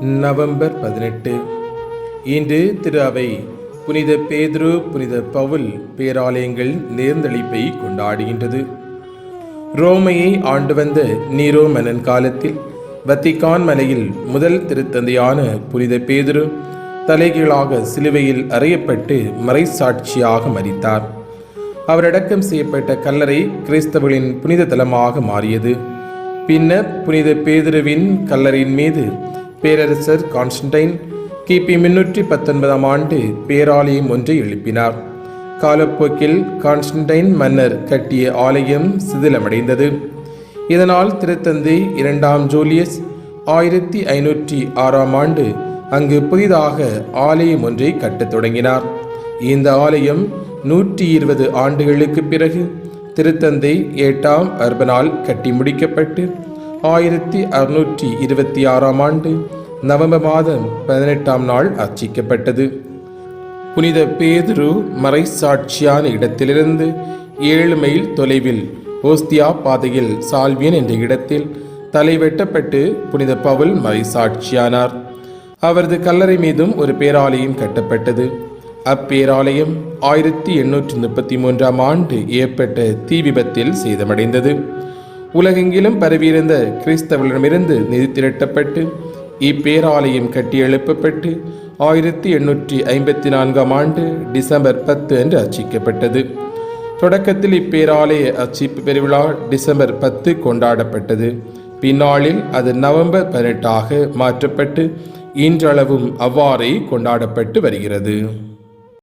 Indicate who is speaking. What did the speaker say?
Speaker 1: November பதினெட்டு. இன்று திரு அவை புனித பேதுரு புனித பவுல் பேராலயங்கள் நேர்ந்தளிப்பை கொண்டாடுகின்றது. ரோமையை ஆண்டு வந்த நீரோ மன்னன் காலத்தில் வத்திக்கான் மலையில் முதல் திருத்தந்தையான புனித பேதுரு தலைகீழாக சிலுவையில் அறையப்பட்டு மறைசாட்சியாக மறித்தார் அவர் அடக்கம் செய்யப்பட்ட கல்லறை கிறிஸ்தவர்களின் புனித தலமாக மாறியது. பின்னர் புனித பேதுருவின் கல்லறையின் மீது பேரரசர் கான்ஸ்டன்டைன் கிபி முன்னூற்றி பத்தொன்பதாம் ஆண்டு பேராலயம் ஒன்றை எழுப்பினார். காலப்போக்கில் கான்ஸ்டன்டைன் மன்னர் கட்டிய ஆலயம் சிதிலமடைந்தது. இதனால் திருத்தந்தை இரண்டாம் ஜூலியஸ் ஆயிரத்தி ஐநூற்றி ஆறாம் ஆண்டு அங்கு புதிதாக ஆலயம் ஒன்றை கட்டத் தொடங்கினார். இந்த ஆலயம் நூற்றி இருபது ஆண்டுகளுக்கு பிறகு திருத்தந்தை எட்டாம் அர்பனால் கட்டி முடிக்கப்பட்டு ஆயிரத்தி அறுநூற்றி இருபத்தி ஆறாம் ஆண்டு நவம்பர் மாதம் பதினெட்டாம் நாள் அர்ச்சிக்கப்பட்டது. புனித பேதுரு மறைசாட்சியான இடத்திலிருந்து ஏழு மைல் தொலைவில் ஓஸ்தியா பாதையில் சால்வியன் என்ற இடத்தில் தலை வெட்டப்பட்டு புனித பவுல் மறைசாட்சியானார். அவரது கல்லறை மீதும் ஒரு பேராலயம் கட்டப்பட்டது. அப்பேராலயம் ஆயிரத்தி எண்ணூற்றி முப்பத்தி மூன்றாம் ஆண்டு ஏற்பட்ட தீ விபத்தில் சேதமடைந்தது. உலகெங்கிலும் பரவியிருந்த கிறிஸ்தவர்களிடமிருந்து நிதி திரட்டப்பட்டு இப்பேராலயம் கட்டி எழுப்பப்பட்டு ஆயிரத்தி எண்ணூற்றி ஐம்பத்தி நான்காம் ஆண்டு டிசம்பர் பத்து அன்று அர்ச்சிக்கப்பட்டது தொடக்கத்தில் இப்பேராலய அர்ச்சிப்பு பெருவிழா டிசம்பர் பத்து கொண்டாடப்பட்டது பின்னாளில் அது நவம்பர் பதினெட்டாக மாற்றப்பட்டு இன்றளவும் அவ்வாறே கொண்டாடப்பட்டு வருகிறது